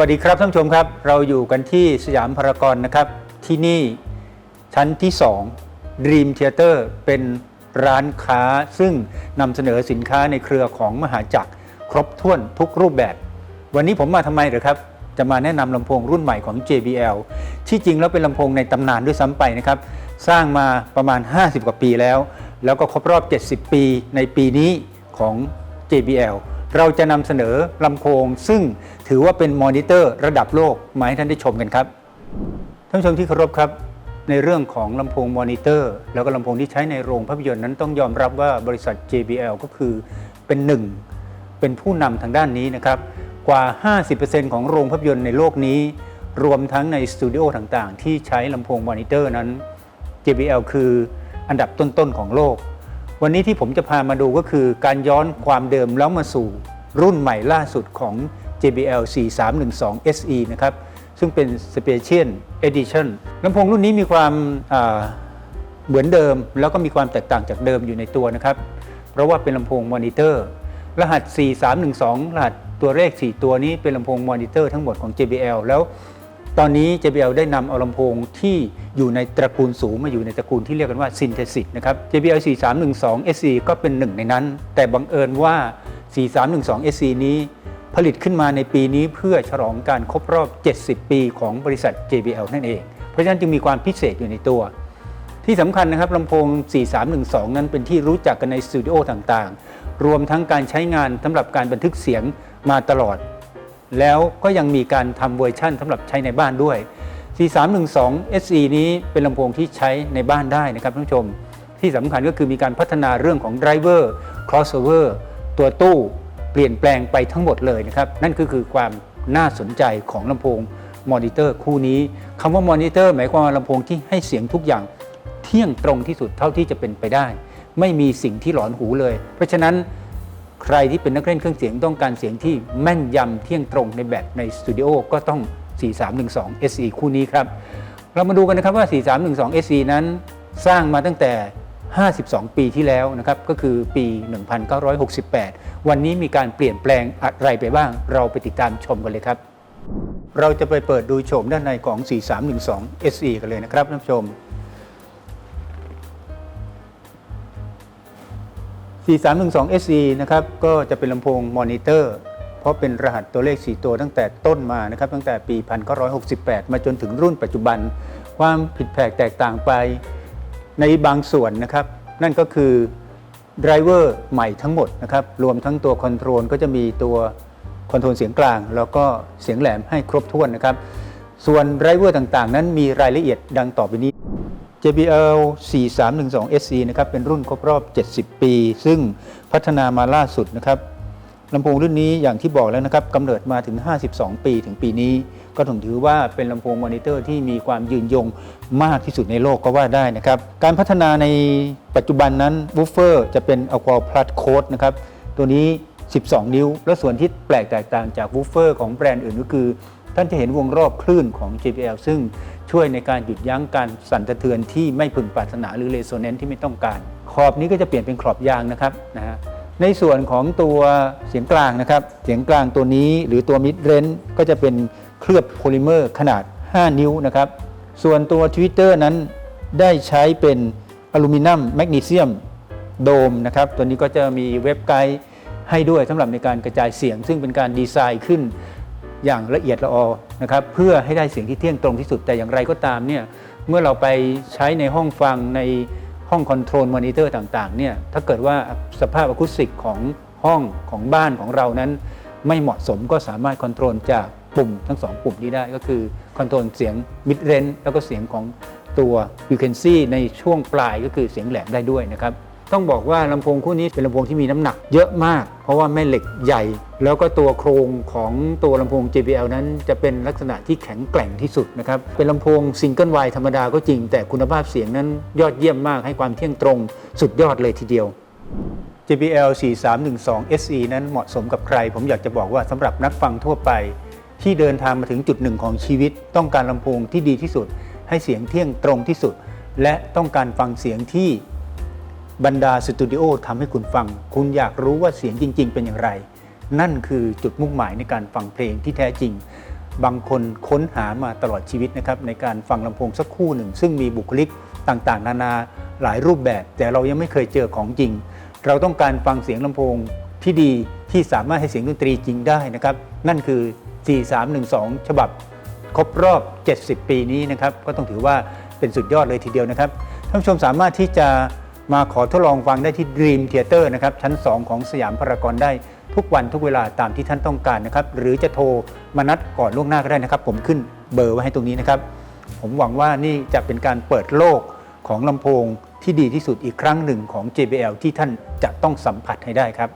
วัสดีครับท่านผู้ชมครับ เราอยู่กันที่สยามพารากอนนะครับ ที่นี่ชั้นที่ 2 Dream Theater เป็นร้านค้าซึ่งนำเสนอสินค้าในเครือของมหาจักรครบถ้วนทุกรูปแบบ วันนี้ผมมาทำไมเหรอครับ จะมาแนะนำลำโพงรุ่นใหม่ของ JBL ที่จริงแล้วเป็นลำโพงในตำนานด้วยซ้ำไปนะครับ สร้างมาประมาณ 50 กว่าปีแล้ว แล้วก็ครบรอบ 70 ปีในปีนี้ของ JBL เราจะนำเสนอลำโพงซึ่งถือว่าเป็นมอนิเตอร์ระดับโลกมาให้ท่านได้ชมกันครับท่านผู้ชมที่เคารพครับ ในเรื่องของลำโพงมอนิเตอร์ แล้วก็ลำโพงที่ใช้ในโรงภาพยนตร์นั้นต้องยอมรับว่าบริษัท JBL ก็คือเป็นหนึ่งเป็นผู้นำทางด้านนี้นะครับกว่า 50%ของโรงภาพยนตร์ในโลกนี้ รวมทั้งในสตูดิโอต่างๆ ที่ใช้ลำโพงมอนิเตอร์นั้น JBL คืออันดับต้นๆของโลก วันนี้ที่ผมจะพามาดูก็คือการย้อนความเดิมแล้วมาสู่รุ่นใหม่ล่าสุดของ JBL 4312 SE นะครับ ซึ่งเป็น Special Edition ลำโพงรุ่นนี้มีความเหมือนเดิม แล้วก็มีความแตกต่างจากเดิมอยู่ในตัวนะครับ เพราะว่าเป็นลำโพงมอนิเตอร์ รหัส4312 รหัสตัวเลข 4 ตัวนี้เป็นลำโพงมอนิเตอร์ทั้งหมดของ JBL แล้ว ตอนนี้ JBL ได้นำเอาลำโพงที่อยู่ในตระกูลสูงมาอยู่ในตระกูลที่เรียกกันว่า Synthesis นะครับ JBL 4312 SE ก็เป็นหนึ่งในนั้น แต่บังเอิญว่า 4312 SE นี้ผลิตขึ้นมาในปีนี้เพื่อฉลองการครบรอบ 70 ปีของบริษัท JBL นั่นเอง เพราะฉะนั้นจึงมีความพิเศษอยู่ในตัว ที่สำคัญนะครับลำโพง 4312 นั้นเป็นที่รู้จักกันในสตูดิโอต่างๆ รวมทั้งการใช้งานสำหรับการบันทึกเสียงมาตลอด แล้วก็ยังมีการทำเวอร์ชั่นสำหรับใช้ในบ้านด้วย 4312 SE นี้เป็นลำโพงที่ใช้ในบ้านได้นะครับท่านผู้ชม ที่สำคัญก็คือมีการพัฒนาเรื่องของไดรเวอร์ crossover ตัวตู้เปลี่ยนแปลงไปทั้งหมดเลยนะครับ นั่นก็คือความน่าสนใจของลำโพงมอนิเตอร์คู่นี้คำว่ามอนิเตอร์หมายความว่าลำโพงที่ให้เสียงทุกอย่างเที่ยงตรงที่สุดเท่าที่จะเป็นไปได้ ไม่มีสิ่งที่หลอนหูเลย เพราะฉะนั้น ใครที่เป็นนักเล่นเครื่องเสียงต้องการเสียงที่แม่นยำเที่ยงตรงในแบบในสตูดิโอก็ต้อง 4312 SE คู่นี้ครับ เรามาดูกันนะครับว่า 4312 SE นั้นสร้างมาตั้งแต่ 52 ปีที่แล้วนะครับก็คือปี 1968 วันนี้มีการเปลี่ยนแปลงอะไรไปบ้าง เราไปติดตามชมกันเลยครับ เราจะไปเปิดดูโฉมด้านในของ 4312 SE กันเลยนะครับท่านผู้ชม 4312 SE นะครับก็จะเป็นลำโพงมอนิเตอร์เพราะเป็นรหัสตัวเลข 4 ตัวตั้งแต่ต้นมานะครับตั้งแต่ปี 1968 มาจนถึงรุ่นปัจจุบัน ความผิดแผกแตกต่างไปในบางส่วนนะครับ นั่นก็คือไดรเวอร์ใหม่ทั้งหมดนะครับรวมทั้งตัวคอนโทรลก็จะมีตัวคอนโทรลเสียงกลาง แล้วก็เสียงแหลมให้ครบถ้วนนะครับ ส่วนไดรเวอร์ต่างๆ นั้นมีรายละเอียดดังต่อไปนี้ JBL 4312 SE นะครับเป็นรุ่นครบรอบ 70 ปี ซึ่งพัฒนามาล่าสุดนะครับลำโพงรุ่นนี้อย่างที่บอกแล้วนะครับกำเนิดมาถึง 52 ปีถึงปีนี้ ก็ถึงถือว่าเป็นลำโพงมอนิเตอร์ที่มีความยืนยงมากที่สุดในโลกก็ว่าได้นะครับ การพัฒนาในปัจจุบันนั้นวูฟเฟอร์จะเป็น Aqua Plus Code นะครับตัวนี้ 12 นิ้ว แล้วส่วนที่แปลกแตกต่างจากวูฟเฟอร์ของแบรนด์อื่นก็คือ ท่านจะเห็นวงรอบคลื่นของ JBL ซึ่งช่วยในการหยุดยั้งการสั่นสะเทือนที่ไม่พึงปรารถนาหรือเรโซเนนซ์ที่ไม่ต้องการ ขอบนี้ก็จะเปลี่ยนเป็นขอบยางนะครับนะฮะในส่วนของตัวเสียงกลางนะครับ เสียงกลางตัวนี้หรือตัวมิดเรนก็จะเป็นเคลือบโพลิเมอร์ขนาด 5 นิ้วนะครับ ส่วนตัวทวิตเตอร์นั้นได้ใช้เป็นอลูมิเนียมแมกนีเซียมโดมนะครับ ตัวนี้ก็จะมีเว็บไกด์ให้ด้วยสำหรับในการกระจายเสียง ซึ่งเป็นการดีไซน์ขึ้น อย่างละเอียดละออนะครับเพื่อให้ได้เสียงที่เที่ยงตรงที่สุดแต่อย่างไรก็ตามเนี่ยเมื่อเราไปใช้ในห้องฟังในห้องคอนโทรลมอนิเตอร์ต่างๆเนี่ยถ้าเกิดว่าสภาพอะคูสติกของห้องของบ้านของเรานั้น ไม่เหมาะสมก็สามารถคอนโทรลจากปุ่มทั้งสองปุ่มนี้ได้ก็คือคอนโทรลเสียงมิดเรนแล้วก็เสียงของตัว frequency ในช่วงปลายก็คือเสียงแหลมได้ด้วยนะครับ ต้องบอกว่าลำโพงคู่นี้เป็นลำโพงที่มีน้ำหนักเยอะมาก เพราะว่าแม่เหล็กใหญ่ แล้วก็ตัวโครงของตัวลำโพง JBL นั้น จะเป็นลักษณะที่แข็งแกร่งที่สุดนะครับ เป็นลำโพงซิงเกิลไวธรรมดาก็จริง แต่คุณภาพเสียงนั้นยอดเยี่ยมมากให้ความเที่ยงตรงสุดยอดเลยทีเดียว JBL 4312 SE นั้นเหมาะสมกับใคร ผมอยากจะบอกว่าสำหรับนักฟังทั่วไป ที่เดินทางมาถึงจุดหนึ่งของชีวิต ต้องการลำโพงที่ดีที่สุด ให้เสียงเที่ยงตรงที่สุด และต้องการฟังเสียงที่ บรรดาสตูดิโอทำให้คุณฟัง คุณอยากรู้ว่าเสียงจริง ๆ เป็นอย่างไร นั่นคือจุดมุ่งหมายในการฟังเพลงที่แท้จริง บางคนค้นหามาตลอดชีวิตนะครับในการฟังลำโพงสักคู่หนึ่ง ซึ่งมีบุคลิกต่างๆ นานาหลายรูปแบบ แต่เรายังไม่เคยเจอของจริง เราต้องการฟังเสียงลำโพงที่ดีที่สามารถให้เสียงดนตรีจริงได้นะครับ นั่นคือ 4312 ฉบับครบรอบ 70 ปีนี้นะครับ ก็ต้องถือว่าเป็นสุดยอดเลยทีเดียวนะครับท่านผู้ชมสามารถที่จะ มาขอทดลองฟังได้ที่ Dream Theater นะครับ ชั้น 2 ของสยามพารากอนได้ทุกวันทุกเวลาตามที่ท่านต้องการนะครับ หรือจะโทรมานัดก่อนล่วงหน้าก็ได้นะครับ ผมขึ้นเบอร์ไว้ให้ตรงนี้นะครับ ผมหวังว่านี่จะเป็นการเปิดโลกของลำโพงที่ดีที่สุดอีกครั้งหนึ่งของ JBL ที่ท่านจะต้องสัมผัสให้ได้ครับ